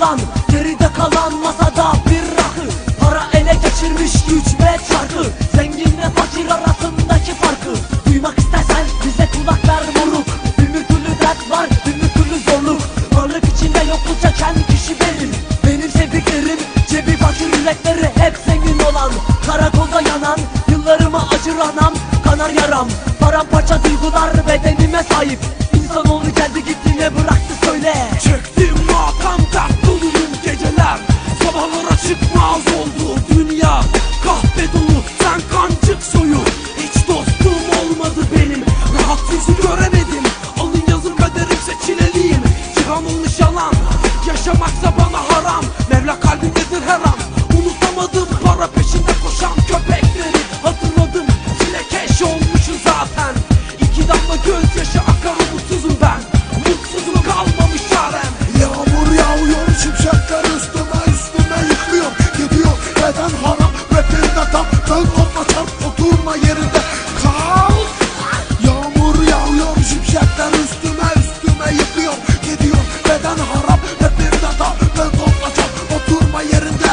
yalan. Geride kalan masada bir rakı. Para ele geçirmiş güç ve çarkı. Zenginle fakir arasındaki farkı. Duymak istersen bize kulak ver moruk. Bir türlü dert var bir türlü zorluk. Varlık içinde yokluk çeken kişi benim. Benim sevdiklerim cebi fakir yürekleri hep zengin olan. Karakolda yanan yıllarıma acır anam Kanar yaram. Paramparça duygular bedenime sahip söyle Çektim makam dert doluyum geceler. Sabahlara çıkmaz oldu dünya. Kahpe dolu sen kancık soyu. Hiç dostum olmadı benim. Rahat yüzü göremedim. Alın yazın kaderimse çileliyim Cihan olmuş yalan. Yaşamaksa bana haram. Mevla kalbimdedir her an. Unutamadım para peşinde koşan köpekleri. Hatırladım çilekeş olmuşum zaten. İki damla gözyaşı akar umutsuzum Dön topla çarp oturma yerinde. Kal. Yağmur yağıyor şimşekler üstüme üstüme yıkıyor. Gidiyor beden haram rapinde tam Dön topla çarp oturma yerinde.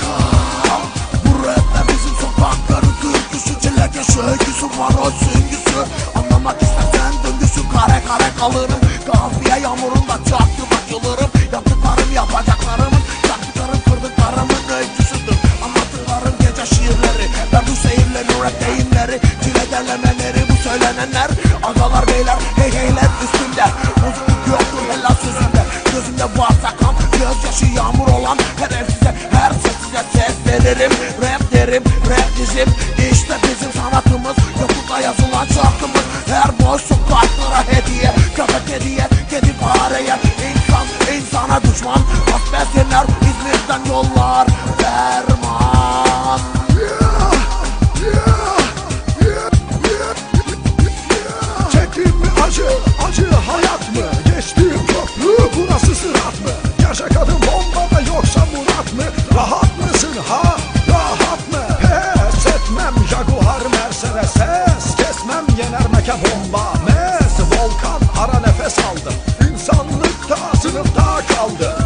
Kal. Bu rapte bizim sokakları türküsü. Çilekeş öyküsü varoş süngüsü. Anlamak istersen döngüsü kare kare kalırım. Kafiye yağmurunda çaktı bakılırım Yaptıklarım yapacaklarımın rap deyimleri Çile derlemeleri bu söylenenler. Agalar beyler hey heyler üstümde. Bozukluk yoktur helal sözümde. Gözümde varsa kan gözyaşı yağmur olan Her ev size. Her sessize ses veririm Rap derim rap dizim. İşte bizim sanatımız Yoklukta yazılan şarkımız. Her boş sokaklara hediye Köpek hediye kedi fareye İnsan insana düşman Asbestinler İzmir'den yollar Derman Yener mekan bomba Mes volkan ara nefes aldım İnsanlıkta sınıfta kaldım